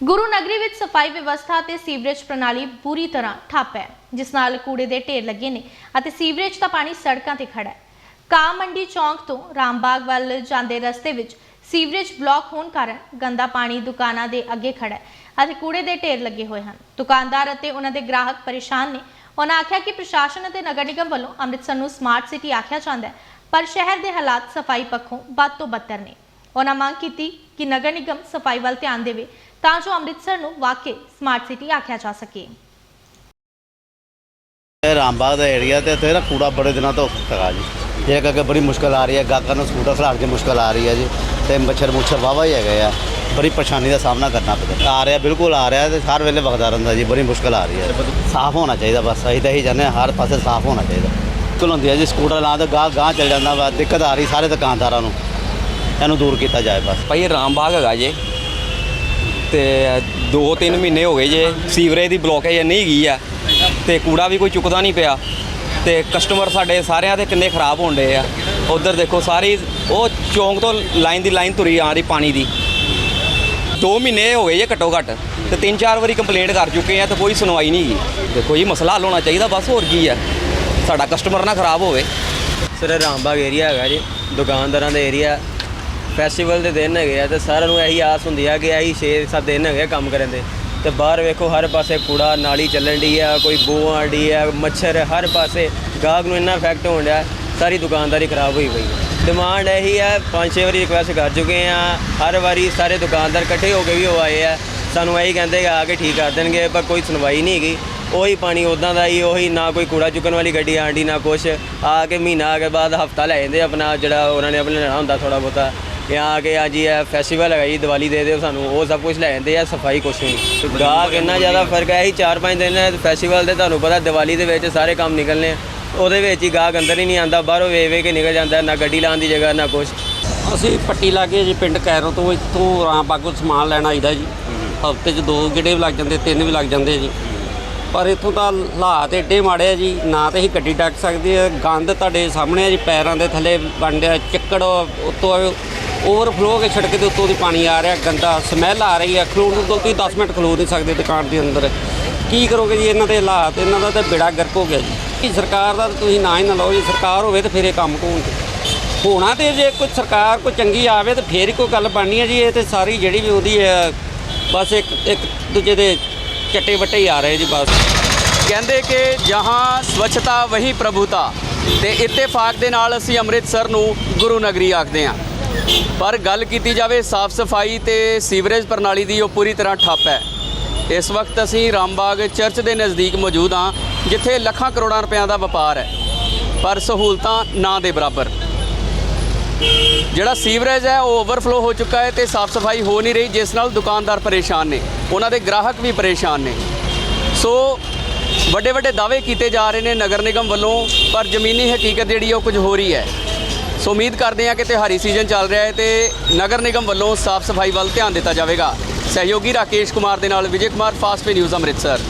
ਗੁਰੂ ਨਗਰੀ ਵਿੱਚ ਸਫ਼ਾਈ ਵਿਵਸਥਾ ਤੇ ਸੀਵਰੇਜ ਪ੍ਰਣਾਲੀ ਪੂਰੀ ਤਰ੍ਹਾਂ ਠੱਪ ਹੈ, ਜਿਸ ਨਾਲ ਕੂੜੇ ਦੇ ਢੇਰ ਲੱਗੇ ਨੇ ਅਤੇ ਸੀਵਰੇਜ ਦਾ ਪਾਣੀ ਸੜਕਾਂ ਤੇ ਖੜਾ ਹੈ। ਕਾ ਮੰਡੀ ਚੌਂਕ ਤੋਂ ਰਾਮਬਾਗ ਵੱਲ ਜਾਂਦੇ ਰਸਤੇ ਵਿੱਚ ਸੀਵਰੇਜ ਬਲਾਕ ਹੋਣ ਕਾਰਨ ਗੰਦਾ ਪਾਣੀ ਦੁਕਾਨਾਂ ਦੇ ਅੱਗੇ ਖੜਾ ਹੈ ਅਤੇ ਕੂੜੇ ਦੇ ਢੇਰ ਲੱਗੇ ਹੋਏ ਹਨ। ਦੁਕਾਨਦਾਰ ਅਤੇ ਉਹਨਾਂ ਦੇ ਗ੍ਰਾਹਕ ਪਰੇਸ਼ਾਨ ਨੇ। ਉਹਨਾਂ ਆਖਿਆ ਕਿ ਪ੍ਰਸ਼ਾਸਨ ਅਤੇ ਨਗਰ ਨਿਗਮ ਵੱਲੋਂ ਅੰਮ੍ਰਿਤਸਰ ਨੂੰ ਸਮਾਰਟ ਸਿਟੀ ਆਖਿਆ ਜਾਂਦਾ ਹੈ, ਪਰ ਸ਼ਹਿਰ ਦੇ ਹਾਲਾਤ ਸਫ਼ਾਈ ਪੱਖੋਂ ਵੱਧ ਤੋਂ ਬੱਤਰ ਨੇ। ਉਹਨਾਂ ਮੰਗ ਕੀਤੀ ਕਿ ਨਗਰ ਨਿਗਮ ਸਫ਼ਾਈ ਵੱਲ ਧਿਆਨ ਦੇਵੇ ਤਾਂ ਜੋ ਅੰਮ੍ਰਿਤਸਰ ਨੂੰ ਵਾਕਈ ਸਮਾਰਟ ਸਿਟੀ ਆਖਿਆ ਜਾ ਸਕੇ। ਇਹ ਰਾਮਬਾਗ ਦਾ ਏਰੀਆ ਤੇ ਇੱਥੇ ਨਾ ਕੂੜਾ ਬੜੇ ਦਿਨਾਂ ਤੋਂ ਹੈਗਾ ਜੀ। ਇਹ ਕਰਕੇ ਬੜੀ ਮੁਸ਼ਕਲ ਆ ਰਹੀ ਹੈ। ਗਾਹਕਾਂ ਨੂੰ ਸਕੂਟਰ ਖਲਾੜ ਕੇ ਮੁਸ਼ਕਲ ਆ ਰਹੀ ਹੈ ਜੀ। ਤੇ ਮੱਛਰ ਮੁੱਛਰ ਵਾਵਾ ਹੀ ਹੈਗੇ ਆ। ਬੜੀ ਪਰੇਸ਼ਾਨੀ ਦਾ ਸਾਹਮਣਾ ਕਰਨਾ ਪੈਂਦਾ ਆ ਰਿਹਾ, ਬਿਲਕੁਲ ਆ ਰਿਹਾ ਤੇ ਹਰ ਵੇਲੇ ਵਗਦਾ ਰਹਿੰਦਾ ਜੀ। ਬੜੀ ਮੁਸ਼ਕਲ ਆ ਰਹੀ ਹੈ। ਸਾਫ਼ ਹੋਣਾ ਚਾਹੀਦਾ ਬਸ। ਅਸੀਂ ਤਾਂ ਇਹੀ ਚਾਹੁੰਦੇ ਹਾਂ ਹਰ ਪਾਸੇ ਸਾਫ਼ ਹੋਣਾ ਚਾਹੀਦਾ। ਮੁਸ਼ਕਲ ਹੁੰਦੀ ਹੈ ਜੀ ਸਕੂਟਰ ਲਾਂ ਤਾਂ ਗਾਹ ਗਾਹ ਚੱਲ ਜਾਂਦਾ ਵਾ। ਦਿੱਕਤ ਆ ਰਹੀ ਸਾਰੇ ਦੁਕਾਨਦਾਰਾਂ ਨੂੰ। ਇਹਨੂੰ ਦੂਰ ਕੀਤਾ ਜਾਏ ਬਸ। ਭਾਈ ਇਹ ਰਾਮਬਾਗ ਹੈਗਾ ਜੇ। ਤੇ 2-3 ਮਹੀਨੇ ਹੋ ਗਏ ਜੇ ਸੀਵਰੇਜ ਦੀ ਬਲੋਕੇਜ ਇੰਨੀ ਗਈ ਆ। ਤੇ ਕੂੜਾ ਵੀ ਕੋਈ ਚੁੱਕਦਾ ਨਹੀਂ ਪਿਆ। ਤੇ ਕਸਟਮਰ ਸਾਡੇ ਸਾਰਿਆਂ ਦੇ ਕਿੰਨੇ ਖਰਾਬ ਹੋਣ ਡਏ ਆ। ਉਧਰ ਦੇਖੋ ਸਾਰੀ ਉਹ ਚੌਂਕ ਤੋਂ ਲਾਈਨ ਦੀ ਲਾਈਨ ਤੁਰੀ ਆ ਰਹੀ ਪਾਣੀ ਦੀ। 2 ਮਹੀਨੇ ਹੋ ਗਏ ਜੇ ਘੱਟੋ ਘੱਟ। ਤੇ ਤਿੰਨ ਚਾਰ ਵਾਰੀ ਕੰਪਲੇਂਟ ਕਰ ਚੁੱਕੇ ਆ ਤੇ ਕੋਈ ਸੁਣਵਾਈ ਨਹੀਂ ਗਈ ਦੇਖੋ ਜੀ ਮਸਲਾ ਹੱਲ ਹੋਣਾ ਚਾਹੀਦਾ ਬਸ ਹੋਰ ਕੀ ਆ। ਸਾਡਾ ਕਸਟਮਰ ਨਾ ਖਰਾਬ ਹੋਵੇ। ਸਰ ਰਾਮਬਾਗ ਏਰੀਆ ਹੈਗਾ ਜੀ। ਦੁਕਾਨਦਾਰਾਂ ਦਾ ਏਰੀਆ ਫੈਸਟੀਵਲ ਦੇ ਦਿਨ ਹੈਗੇ ਆ ਤੇ ਸਾਰਿਆਂ ਨੂੰ ਇਹੀ ਆਸ ਹੁੰਦੀ ਆ ਕਿ ਇਹੀ 6-7 ਦਿਨ ਹੈਗੇ ਆ ਕੰਮ ਕਰਨ ਦੇ। ਤੇ ਬਾਹਰ ਵੇਖੋ, ਹਰ ਪਾਸੇ ਕੂੜਾ ਨਾਲੀ ਚੱਲਣ ਦੀ ਆ, ਕੋਈ ਬੂ ਆਉਣ ਡਈ ਆ, ਮੱਛਰ ਹਰ ਪਾਸੇ ਗਾਹਕ ਨੂੰ ਇੰਨਾ ਇਫੈਕਟ ਹੋਣ ਡਿਆ, ਸਾਰੀ ਦੁਕਾਨਦਾਰੀ ਖਰਾਬ ਹੋਈ ਪਈ। ਹੈ ਡਿਮਾਂਡ ਇਹੀ ਹੈ ਪੰਜ ਛੇ ਵਾਰੀ ਰਿਕੁਐਸਟ ਕਰ ਚੁੱਕੇ ਆ, ਹਰ ਵਾਰੀ ਸਾਰੇ ਦੁਕਾਨਦਾਰ ਇਕੱਠੇ ਹੋ ਕੇ ਵੀ ਉਹ ਆਏ ਆ। ਸਾਨੂੰ ਇਹੀ ਕਹਿੰਦੇ ਆ ਕੇ ਠੀਕ ਕਰ ਦੇਣਗੇ, ਪਰ ਕੋਈ ਸੁਣਵਾਈ ਨਹੀਂ ਹੈਗੀ। ਉਹੀ ਪਾਣੀ ਉਦਾਂ ਦਾ ਹੀ, ਉਹੀ ਨਾ ਕੋਈ ਕੂੜਾ ਚੁੱਕਣ ਵਾਲੀ ਗੱਡੀ ਆਂਡੀ ਨਾ ਕੁਛ। ਆ ਕੇ ਮਹੀਨਾ ਆ ਕੇ ਬਾਅਦ ਹਫਤਾ ਲੈ ਜਾਂਦੇ ਆਪਣਾ, ਜਿਹੜਾ ਉਹਨਾਂ ਨੇ ਆਪਣੇ ਲੈਣਾ ਹੁੰਦਾ ਥੋੜਾ ਬਹੁਤਾ। ਜਾਂ ਆ ਕੇ ਆ ਜੀ, ਇਹ ਫੈਸਟੀਵਲ ਹੈਗਾ ਜੀ, ਦੀਵਾਲੀ ਦੇ ਦਿਓ ਸਾਨੂੰ, ਉਹ ਸਭ ਕੁਝ ਲੈ ਜਾਂਦੇ ਆ, ਸਫ਼ਾਈ ਕੁਛ ਨਹੀਂ। ਗਾਹਕ ਇੰਨਾ ਜ਼ਿਆਦਾ ਫ਼ਰਕ ਹੈ, ਇਹੀ 4-5 ਦਿਨ ਫੈਸਟੀਵਲ ਦੇ ਤੁਹਾਨੂੰ ਪਤਾ ਦੀਵਾਲੀ ਦੇ ਵਿੱਚ ਸਾਰੇ ਕੰਮ ਨਿਕਲਨੇ ਆ। ਉਹਦੇ ਵਿੱਚ ਹੀ ਗਾਹਕ ਅੰਦਰ ਹੀ ਨਹੀਂ ਆਂਦਾ ਬਾਹਰੋਂ ਵੇ ਵੇ ਕੇ ਨਿਕਲ ਜਾਂਦਾ, ਨਾ ਗੱਡੀ ਲਾਉਣ ਦੀ ਜਗ੍ਹਾ, ਨਾ ਕੁਛ। ਅਸੀਂ ਪੱਟੀ ਲਾਗੇ ਜੀ ਪਿੰਡ ਕੈਰੋ ਤੋਂ ਇੱਥੋਂ ਰਾਮਬਾਗੋਂ ਸਮਾਨ ਲੈਣ ਆਈਦਾ ਜੀ। ਹਫ਼ਤੇ 'ਚ ਦੋ ਗੇੜੇ ਵੀ ਲੱਗ ਜਾਂਦੇ, ਤਿੰਨ ਵੀ ਲੱਗ ਜਾਂਦੇ ਜੀ। ਪਰ ਇੱਥੋਂ ਤਾਂ ਹਾਲਾਤ ਏਡੇ ਮਾੜੇ ਆ ਜੀ, ਨਾ ਤਾਂ ਅਸੀਂ ਗੱਡੀ ਡੱਕ ਸਕਦੇ ਆ। ਗੰਦ ਤੁਹਾਡੇ ਸਾਹਮਣੇ ਆ ਜੀ, ਪੈਰਾਂ ਦੇ ਥੱਲੇ ਬੰਡਿਆ ਚਿੱਕੜ ਉੱਤੋਂ ਓਵਰਫਲੋ ਕੇ ਸੜਕ ਦੇ ਉੱਤੋਂ ਦੀ ਪਾਣੀ ਆ ਰਿਹਾ, ਗੰਦਾ ਸਮੈਲ ਆ ਰਹੀ ਹੈ। ਖਲੋਣ ਨੂੰ ਤੁਸੀਂ 10 ਮਿੰਟ ਖਲੋ ਨਹੀਂ ਸਕਦੇ ਦੁਕਾਨ ਦੇ ਅੰਦਰ। ਕੀ ਕਰੋਗੇ ਜੀ ਇਹਨਾਂ ਦੇ ਹਾਲਾਤ? ਇਹਨਾਂ ਦਾ ਤਾਂ ਬੇੜਾ ਗਰਕ ਹੋ ਗਿਆ ਜੀ। ਕੀ ਸਰਕਾਰ ਦਾ ਤਾਂ ਤੁਸੀਂ ਨਾ ਹੀ ਨਾ ਲਓ ਜੀ, ਸਰਕਾਰ ਹੋਵੇ ਤਾਂ ਫਿਰ ਇਹ ਕੰਮ ਹੋਣਗੇ ਹੋਣਾ ਤੇ ਜੇ ਕੋਈ ਸਰਕਾਰ ਕੋਈ ਚੰਗੀ ਆਵੇ ਤਾਂ ਫੇਰ ਹੀ ਕੋਈ ਗੱਲ ਬਣਨੀ ਹੈ ਜੀ, ਇਹ ਤੇ ਸਾਰੀ ਜਿਹੜੀ ਵੀ ਉਹਦੀ ਹੈ ਬਸ ਇੱਕ ਇੱਕ ਦੂਜੇ ਦੇ ਚੱਟੇ ਵੱਟੇ ਹੀ ਆ ਰਹੇ ਜੀ ਬਸ। ਕਹਿੰਦੇ ਕਿ ਜਹਾਂ ਸਵੱਛਤਾ ਵਹੀ ਪ੍ਰਭੂਤਾ ਤੇ ਇੱਤੇਫਾਕ ਦੇ ਨਾਲ ਅਸੀਂ ਅੰਮ੍ਰਿਤਸਰ ਨੂੰ ਗੁਰੂ ਨਗਰੀ ਆਖਦੇ ਹਾਂ। ਪਰ ਗੱਲ ਕੀਤੀ ਜਾਵੇ ਸਾਫ਼ ਸਫ਼ਾਈ ਤੇ ਸੀਵਰੇਜ ਪ੍ਰਣਾਲੀ ਦੀ, ਉਹ ਪੂਰੀ ਤਰ੍ਹਾਂ ਠੱਪ ਹੈ। ਇਸ ਵਕਤ ਅਸੀਂ ਰਾਮਬਾਗ ਚਰਚ ਦੇ ਨਜ਼ਦੀਕ ਮੌਜੂਦ ਹਾਂ, ਜਿੱਥੇ ਲੱਖਾਂ ਕਰੋੜਾਂ ਰੁਪਇਆਂ ਦਾ ਵਪਾਰ ਹੈ। ਪਰ ਸਹੂਲਤਾਂ ਨਾ ਦੇ ਬਰਾਬਰ। ਜਿਹੜਾ ਸੀਵਰੇਜ ਹੈ, ਉਹ ਓਵਰਫਲੋ ਹੋ ਚੁੱਕਾ ਹੈ ਤੇ ਸਾਫ਼ ਸਫ਼ਾਈ ਹੋ ਨਹੀਂ ਰਹੀ, ਜਿਸ ਨਾਲ ਦੁਕਾਨਦਾਰ ਪਰੇਸ਼ਾਨ ਨੇ। ਉਹਨਾਂ ਦੇ ਗ੍ਰਾਹਕ ਵੀ ਪਰੇਸ਼ਾਨ ਨੇ। ਸੋ ਵੱਡੇ ਵੱਡੇ ਦਾਅਵੇ ਕੀਤੇ ਜਾ ਰਹੇ ਨੇ ਨਗਰ ਨਿਗਮ ਵੱਲੋਂ, ਪਰ ਜ਼ਮੀਨੀ ਹਕੀਕਤ ਜਿਹੜੀ ਉਹ ਕੁਝ ਹੋ ਰਹੀ ਹੈ। ਸੋ ਉਮੀਦ ਕਰਦੇ ਹਾਂ ਕਿ ਤਿਉਹਾਰੀ ਸੀਜ਼ਨ ਚੱਲ ਰਿਹਾ ਹੈ ਤੇ ਨਗਰ ਨਿਗਮ ਵੱਲੋਂ ਸਾਫ਼ ਸਫ਼ਾਈ ਵੱਲ ਧਿਆਨ ਦਿੱਤਾ ਜਾਵੇਗਾ। ਸਹਿਯੋਗੀ ਰਾਕੇਸ਼ ਕੁਮਾਰ ਦੇ ਨਾਲ Vijay Kumar, fast pay news, Amritsar.